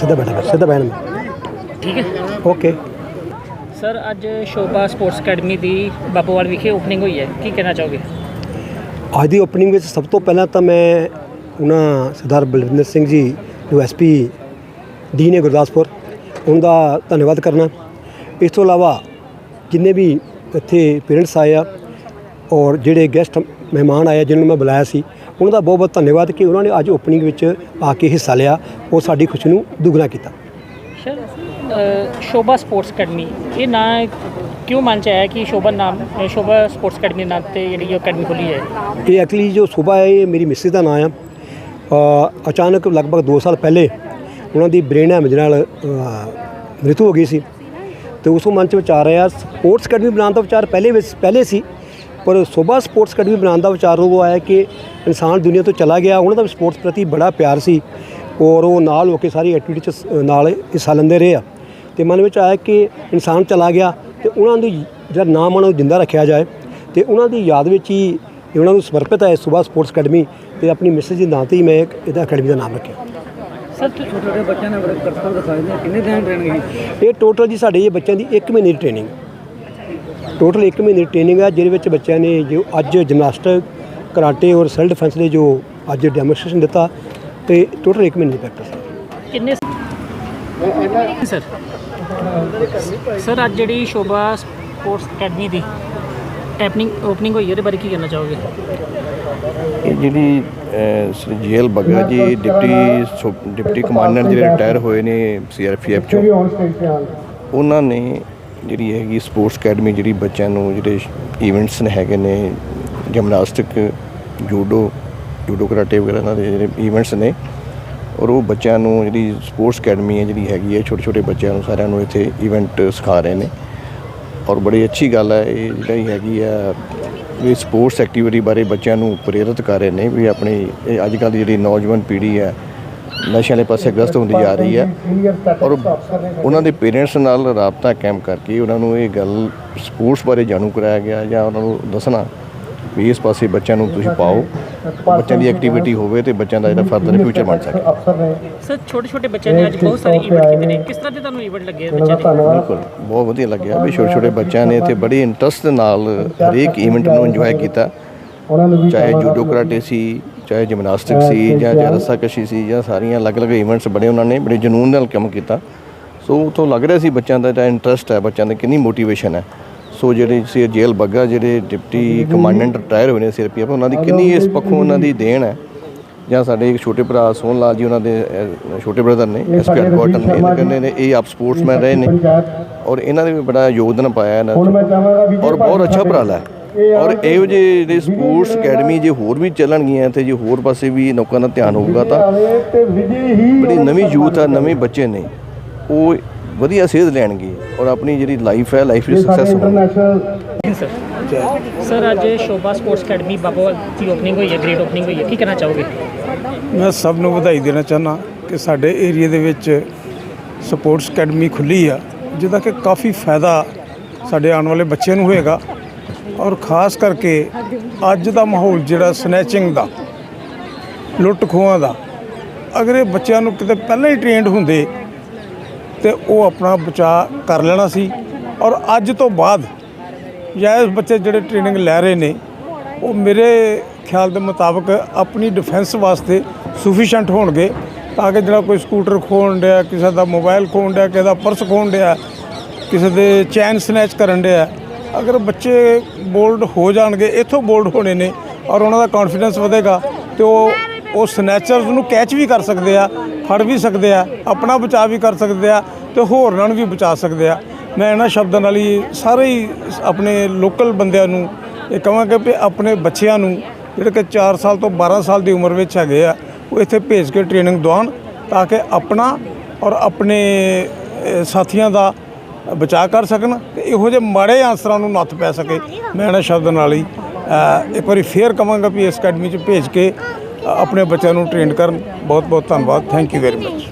ਸਿੱਧਾ ਬੈਠਾ ਕਰ ਸਿੱਧਾ ਬੈਠ ਠੀਕ ਹੈ। ਓਕੇ। ਸਰ ਅੱਜ ਸ਼ੋਭਾ ਸਪੋਰਟਸ ਅਕੈਡਮੀ ਦੀ ਬਾਬੂਵਾਲ ਵਿਖੇ ਓਪਨਿੰਗ ਹੋਈ ਹੈ। ਕੀ ਕਹਿਣਾ ਚਾਹੋਗੇ? ਅੱਜ ਦੀ ਓਪਨਿੰਗ ਵਿੱਚ ਸਭ ਤੋਂ ਪਹਿਲਾਂ ਤਾਂ ਮੈਂ ਉਹਨਾਂ ਸਰਦਾਰ ਬਲਵਿੰਦਰ ਸਿੰਘ ਜੀ ਜੋ ਐਸਪੀ ਡੀ ਨੇ ਗੁਰਦਾਸਪੁਰ ਉਹਨਾਂ ਦਾ ਧੰਨਵਾਦ ਕਰਨਾ। ਇਸ ਤੋਂ ਇਲਾਵਾ ਜਿੰਨੇ ਵੀ ਇੱਥੇ ਪੇਰੈਂਟਸ ਆਏ ਆ ਔਰ ਜਿਹੜੇ ਗੈਸਟ ਮਹਿਮਾਨ ਆਏ ਆ, ਜਿਨ੍ਹਾਂ ਨੂੰ ਮੈਂ ਬੁਲਾਇਆ ਸੀ। ਉਹਨਾਂ ਦਾ ਬਹੁਤ ਬਹੁਤ ਧੰਨਵਾਦ ਕਿ ਉਹਨਾਂ ਨੇ ਅੱਜ ਓਪਨਿੰਗ ਵਿੱਚ ਆ ਕੇ ਹਿੱਸਾ ਲਿਆ ਉਹ ਸਾਡੀ ਖੁਸ਼ੀ ਨੂੰ ਦੁੱਗਣਾ ਕੀਤਾ। ਸਰ ਸ਼ੋਭਾ ਸਪੋਰਟਸ ਅਕੈਡਮੀ ਇਹ ਨਾਂ ਕਿਉਂ ਮਨ ਚ ਆਇਆ ਕਿ ਸ਼ੋਭਾ ਨਾਮ ਸ਼ੋਭਾ ਸਪੋਰਟਸ ਅਕੈਡਮੀ ਨਾਮ ਤੇ ਜਿਹੜੀ ਅਕੈਡਮੀ ਖੁੱਲੀ ਹੈ? ਇਹ ਐਕਚੁਅਲੀ ਜੋ ਸੁਬਾ ਹੈ ਇਹ ਮੇਰੀ ਮਿਸਿਸ ਦਾ ਨਾਮ ਆ। ਅਚਾਨਕ ਲਗਭਗ 2 ਸਾਲ ਪਹਿਲੇ ਉਹਨਾਂ ਦੀ ਬ੍ਰੇਨ ਹੈਮਜ ਨਾਲ ਮ੍ਰਿਤੂ ਹੋ ਗਈ ਸੀ। ਤੇ ਉਸ ਤੋਂ ਮਨ ਚ ਵਿਚਾਰ ਆਇਆ ਸਪੋਰਟਸ ਅਕੈਡਮੀ ਬਣਾਉਣ ਦਾ ਵਿਚਾਰ ਪਹਿਲੇ ਪਹਿਲੇ ਸੀ। ਪਰ ਸੋਭਾ ਸਪੋਰਟਸ ਅਕੈਡਮੀ ਬਣਾਉਣ ਦਾ ਵਿਚਾਰ ਉਹ ਆਇਆ ਕਿ ਇਨਸਾਨ ਦੁਨੀਆ ਤੋਂ ਚਲਾ ਗਿਆ ਉਹਨਾਂ ਦਾ ਵੀ ਸਪੋਰਟਸ ਪ੍ਰਤੀ ਬੜਾ ਪਿਆਰ ਸੀ ਔਰ ਉਹ ਨਾਲ ਹੋ ਕੇ ਸਾਰੀ ਐਕਟੀਵਿਟੀ ਚ ਨਾਲ ਹਿੱਸਾ ਲੈਂਦੇ ਰਹੇ ਆ। ਤੇ ਮਨ ਵਿੱਚ ਆਇਆ ਕਿ ਇਨਸਾਨ ਚਲਾ ਗਿਆ ਤੇ ਉਹਨਾਂ ਦੀ ਜਿਹੜਾ ਨਾਮ ਉਹਨਾਂ ਨੂੰ ਜਿੰਦਾ ਰੱਖਿਆ ਜਾਏ ਤੇ ਉਹਨਾਂ ਦੀ ਯਾਦ ਵਿੱਚ ਹੀ ਉਹਨਾਂ ਨੂੰ ਸਮਰਪਿਤ ਹੈ ਸੁਭਾ ਸਪੋਰਟਸ ਅਕੈਡਮੀ ਤੇ ਆਪਣੀ ਮਿਸਿਸ ਦੇ ਨਾਂ ਤੇ ਹੀ ਮੈਂ ਇੱਕ ਇਹਦਾ ਅਕੈਡਮੀ ਦਾ ਨਾਮ ਰੱਖਿਆ। ਸਰ ਛੋਟੇ ਛੋਟੇ ਬੱਚਿਆਂ ਨੇ ਬੜੇ ਕਰਤੱਵ ਦਿਖਾਏ ਨੇ ਕਿੰਨੇ ਦਿਨ ਟ੍ਰੇਨਿੰਗ ਹੈ ਇਹ ਟੋਟਲ ਜੀ ਸਾਡੇ ਇਹ ਬੱਚਿਆਂ ਦੀ 1 ਮਹੀਨੇ ਦੀ ਟ੍ਰੇਨਿੰਗ ਟੋਟਲ 1 ਮਹੀਨੇ ਦੀ ਟ੍ਰੇਨਿੰਗ ਹੈ ਜਿਹਦੇ ਵਿੱਚ ਬੱਚਿਆਂ ਨੇ ਜੋ ਅੱਜ ਜਿਮਨਾਸਟਿਕ ਕਰਾਟੇ ਔਰ ਸੈਲਫ ਡਿਫੈਂਸ ਦੇ ਜੋ ਅੱਜ ਡੈਮੋਸਟ੍ਰੇਸ਼ਨ ਦਿੱਤਾ ਤੇ ਟੋਟਲ 1 ਮਹੀਨੇ ਦੀ ਪ੍ਰੈਕਟਿਸ ਕਿੰਨੇ ਸਰ? ਸਰ ਅੱਜ ਜਿਹੜੀ ਸ਼ੋਭਾ ਸਪੋਰਟਸ ਅਕੈਡਮੀ ਦੀ ਓਪਨਿੰਗ ਓਪਨਿੰਗ ਹੋਈ ਹੈ ਉਹਦੇ ਬਾਰੇ ਕੀ ਕਹਿਣਾ ਚਾਹੋਗੇ? ਇਹ ਜਿਹੜੀ ਅਹ, Shri G L Bagga ji deputy deputy commander ਜਿਹੜੇ ਰਿਟਾਇਰ ਹੋਏ ਨੇ ਸੀਆਰਪੀਐਫ ਚੋਂ ਉਹਨਾਂ ਨੇ ਜਿਹੜੀ ਹੈਗੀ ਸਪੋਰਟਸ ਅਕੈਡਮੀ ਜਿਹੜੀ ਬੱਚਿਆਂ ਨੂੰ ਜਿਹੜੇ ਇਵੈਂਟਸ ਨੇ ਹੈਗੇ ਨੇ ਜਿਮਨਾਸਟਿਕ ਜੂਡੋ ਜੂਡੋ ਕਰਾਟੇ ਵਗੈਰਾ ਇਹਨਾਂ ਦੇ ਜਿਹੜੇ ਇਵੈਂਟਸ ਨੇ, ਔਰ ਉਹ ਬੱਚਿਆਂ ਨੂੰ ਜਿਹੜੀ ਸਪੋਰਟਸ ਅਕੈਡਮੀ ਹੈ ਜਿਹੜੀ ਹੈਗੀ ਹੈ ਛੋਟੇ ਛੋਟੇ ਬੱਚਿਆਂ ਨੂੰ ਸਾਰਿਆਂ ਨੂੰ ਇੱਥੇ ਇਵੈਂਟ ਸਿਖਾ ਰਹੇ ਨੇ। ਔਰ ਬੜੀ ਅੱਛੀ ਗੱਲ ਹੈ, ਇਹ ਜਿਹੜੀ ਹੈਗੀ ਆ, ਇਹ ਸਪੋਰਟਸ ਐਕਟੀਵਿਟੀ ਬਾਰੇ ਬੱਚਿਆਂ ਨੂੰ ਪ੍ਰੇਰਿਤ ਕਰ ਰਹੇ ਨੇ ਵੀ ਆਪਣੀ, ਇਹ ਅੱਜ ਕੱਲ੍ਹ ਦੀ ਜਿਹੜੀ ਨੌਜਵਾਨ ਪੀੜ੍ਹੀ ਹੈ ਨਸ਼ਿਆਂ ਦੇ ਪਾਸੇ ਗ੍ਰਸਤ ਹੁੰਦੀ ਜਾ ਰਹੀ ਹੈ ਔਰ ਉਹਨਾਂ ਦੇ ਪੇਰੈਂਟਸ ਨਾਲ ਰਾਬਤਾ ਕਾਇਮ ਕਰਕੇ ਉਹਨਾਂ ਨੂੰ ਇਹ ਗੱਲ ਸਪੋਰਟਸ ਬਾਰੇ ਜਾਣੂ ਕਰਾਇਆ ਗਿਆ ਜਾਂ ਉਹਨਾਂ ਨੂੰ ਦੱਸਣਾ ਵੀ ਇਸ ਪਾਸੇ ਬੱਚਿਆਂ ਨੂੰ ਤੁਸੀਂ ਪਾਓ ਬੱਚਿਆਂ ਦੀ ਐਕਟੀਵਿਟੀ ਹੋਵੇ ਤੇ ਬੱਚਿਆਂ ਦਾ ਜਿਹੜਾ ਫਰਦਰ ਫਿਊਚਰ ਬਣ ਸਕੇ। ਸਰ ਛੋਟੇ ਛੋਟੇ ਬੱਚਿਆਂ ਨੇ ਅੱਜ ਬਹੁਤ ਸਾਰੇ ਇਵੈਂਟ ਕੀਤੇ ਨੇ। ਕਿਸ ਤਰ੍ਹਾਂ ਦੇ ਤੁਹਾਨੂੰ ਇਵੈਂਟ ਲੱਗੇ ਬੱਚਿਆਂ ਦੇ? ਬਿਲਕੁਲ ਬਹੁਤ ਵਧੀਆ ਲੱਗਿਆ ਵੀ ਛੋਟੇ ਛੋਟੇ ਬੱਚਿਆਂ ਨੇ ਇੱਥੇ ਬੜੀ ਇੰਟਰਸਟ ਨਾਲ ਹਰੇਕ ਇਵੈਂਟ ਨੂੰ ਇੰਜੋਏ ਕੀਤਾ। ਚਾਹੇ ਜੂਡੋ ਕਰਾਟੇ ਸੀ ਚਾਹੇ ਜਿਮਨਾਸਟਿਕ ਸੀ ਜਾਂ ਜਾਂ ਰੱਸਾਕਸ਼ੀ ਸੀ ਜਾਂ ਸਾਰੀਆਂ ਅਲੱਗ-ਅਲੱਗ ਇਵੈਂਟਸ ਬੜੇ ਉਹਨਾਂ ਨੇ ਬੜੇ ਜਨੂਨ ਨਾਲ ਕੰਮ ਕੀਤਾ। ਸੋ ਉਥੋਂ ਲੱਗ ਰਿਹਾ ਸੀ ਬੱਚਿਆਂ ਦਾ ਜਿਹੜਾ ਇੰਟਰਸਟ ਹੈ ਬੱਚਿਆਂ ਦਾ ਕਿੰਨੀ ਮੋਟੀਵੇਸ਼ਨ ਹੈ। ਸੋ ਜਿਹੜੇ ਸੀ ਜੇਲ ਬੱਗਾ ਜਿਹੜੇ ਡਿਪਟੀ ਕਮਾਂਡੈਂਟ ਰਿਟਾਇਰ ਹੋਏ ਨੇ ਸੀਆਰਪੀਐਫ ਉਹਨਾਂ ਦੀ ਕਿੰਨੀ ਇਸ ਪੱਖੋਂ ਉਹਨਾਂ ਦੀ ਦੇਣ ਹੈ। ਜਾਂ ਸਾਡੇ ਇੱਕ ਛੋਟੇ ਭਰਾ ਸੋਹਣ ਲਾਲ ਜੀ ਉਹਨਾਂ ਦੇ ਛੋਟੇ ਬ੍ਰਦਰ ਨੇ ਐਸਪੀ ਹੈਡਕੁਆਟਰ ਨੇ ਇਹਨਾਂ ਕਹਿੰਦੇ ਨੇ ਇਹ ਆਪ ਸਪੋਰਟਸਮੈਨ ਰਹੇ ਨੇ। ਔਰ ਇਹਨਾਂ ਨੇ ਵੀ ਬੜਾ ਯੋਗਦਾਨ ਪਾਇਆ ਇਹਨਾਂ ਔਰ ਬਹੁਤ ਅੱਛਾ ਉਪਰਾਲਾ ਹੈ। ਔਰ ਇਹੋ ਜਿਹੇ ਜਿਹੜੇ ਸਪੋਰਟਸ ਅਕੈਡਮੀ ਜੇ ਹੋਰ ਵੀ ਚੱਲਣਗੀਆਂ ਤੇ ਜੇ ਹੋਰ ਪਾਸੇ ਵੀ ਲੋਕਾਂ ਦਾ ਧਿਆਨ ਹੋਊਗਾ ਤਾਂ ਬੜੀ ਨਵੀਂ ਯੂਥ ਆ ਨਵੇਂ ਬੱਚੇ ਨੇ ਉਹ ਵਧੀਆ ਸੇਧ ਲੈਣਗੇ ਔਰ ਆਪਣੀ ਜਿਹੜੀ ਲਾਈਫ ਹੈ ਲਾਈਫ ਵਿੱਚ ਸਕਸੈਸ ਹੋਣਗੇ ਸਰ ਅੱਜ ਸ਼ੋਭਾ ਸਪੋਰਟਸ ਅਕੈਡਮੀ ਬਾਬੂਵਾਲ ਦੀ ਓਪਨਿੰਗ ਹੋਈ ਹੈ ਗ੍ਰੇਟ ਓਪਨਿੰਗ ਹੋਈ ਹੈ ਕੀ ਕਹਿਣਾ ਚਾਹੋਗੇ? ਮੈਂ ਸਭ ਨੂੰ ਵਧਾਈ ਦੇਣਾ ਚਾਹੁੰਦਾ ਕਿ ਸਾਡੇ ਏਰੀਆ ਦੇ ਵਿੱਚ ਸਪੋਰਟਸ ਅਕੈਡਮੀ ਖੁੱਲੀ ਆ ਜਿਹਦਾ ਕਿ ਕਾਫੀ ਫਾਇਦਾ ਸਾਡੇ ਆਉਣ ਵਾਲੇ ਬੱਚਿਆਂ ਨੂੰ ਹੋਏਗਾ। ਔਰ ਖਾਸ ਕਰਕੇ ਅੱਜ ਦਾ ਮਾਹੌਲ ਜਿਹੜਾ ਸਨੈਚਿੰਗ ਦਾ, ਲੁੱਟ ਖੋਹਾਂ ਦਾ, ਅਗਰ ਇਹ ਬੱਚਿਆਂ ਨੂੰ ਕਿਤੇ ਪਹਿਲਾਂ ਹੀ ਟ੍ਰੇਨਡ ਹੁੰਦੇ ਤੇ ਉਹ ਆਪਣਾ ਬਚਾਅ ਕਰ ਲੈਣਾ ਸੀ। ਔਰ ਅੱਜ ਤੋਂ ਬਾਅਦ ਜਾਇਜ਼ ਬੱਚੇ ਜਿਹੜੇ ਟ੍ਰੇਨਿੰਗ ਲੈ ਰਹੇ ਨੇ, ਉਹ ਮੇਰੇ ਖਿਆਲ ਦੇ ਮੁਤਾਬਕ ਆਪਣੀ ਡਿਫੈਂਸ ਵਾਸਤੇ ਸੂਫੀਸ਼ੀਐਂਟ ਹੋਣਗੇ ਤਾਂ ਕਿ ਜਿਹੜਾ ਕੋਈ ਸਕੂਟਰ ਖੋਣ ਡਿਆ, ਕਿਸੇ ਦਾ ਮੋਬਾਈਲ ਖੋਣ ਡਿਆ, ਕਿਸੇ ਦਾ ਪਰਸ ਖੋਣ ਡਿਆ, ਕਿਸੇ ਦੇ ਚੈਨ ਸਨੈਚ ਕਰਨ ਡਿਆ ਅਗਰ ਬੱਚੇ ਬੋਲਡ ਹੋ ਜਾਣਗੇ, ਇੱਥੋਂ ਬੋਲਡ ਹੋਣੇ ਨੇ ਔਰ ਉਹਨਾਂ ਦਾ ਕੌਨਫੀਡੈਂਸ ਵਧੇਗਾ, ਤੇ ਉਹ ਉਹ ਸਨੈਚਰਸ ਨੂੰ ਕੈਚ ਵੀ ਕਰ ਸਕਦੇ ਆ, ਫੜ ਵੀ ਸਕਦੇ ਆ, ਆਪਣਾ ਬਚਾਅ ਵੀ ਕਰ ਸਕਦੇ ਆ, ਤੇ ਹੋਰਨਾਂ ਨੂੰ ਵੀ ਬਚਾ ਸਕਦੇ ਆ। ਮੈਂ ਇਹਨਾਂ ਸ਼ਬਦਾਂ ਨਾਲ ਹੀ ਸਾਰੇ ਹੀ ਆਪਣੇ ਲੋਕਲ ਬੰਦਿਆਂ ਨੂੰ ਇਹ ਕਹਾਂਗਾ ਕਿ ਆਪਣੇ ਬੱਚਿਆਂ ਨੂੰ, ਜਿਹੜੇ ਕਿ 4 ਸਾਲ ਤੋਂ 12 ਸਾਲ ਦੀ ਉਮਰ ਵਿੱਚ ਹੈਗੇ ਆ, ਉਹ ਇੱਥੇ ਭੇਜ ਕੇ ਟ੍ਰੇਨਿੰਗ ਦਵਾਉਣ ਤਾਂ ਕਿ ਆਪਣਾ ਔਰ ਆਪਣੇ ਸਾਥੀਆਂ ਦਾ ਬਚਾਅ ਕਰ ਸਕਣ ਤੇ ਇਹੋ ਜਿਹੇ ਮਾੜੇ ਆਨਸਰਾਂ ਨੂੰ ਨੱਥ ਪੈ ਸਕੇ ਮੈਂ ਇਹਨਾਂ ਸ਼ਬਦਾਂ ਨਾਲ ਹੀ ਇੱਕ ਵਾਰੀ ਫੇਰ ਕਹਾਂਗਾ ਵੀ ਇਸ ਅਕੈਡਮੀ 'ਚ ਭੇਜ ਕੇ ਆਪਣੇ ਬੱਚਿਆਂ ਨੂੰ ਟ੍ਰੇਨ ਕਰਨ। ਬਹੁਤ ਬਹੁਤ ਧੰਨਵਾਦ। Thank you very much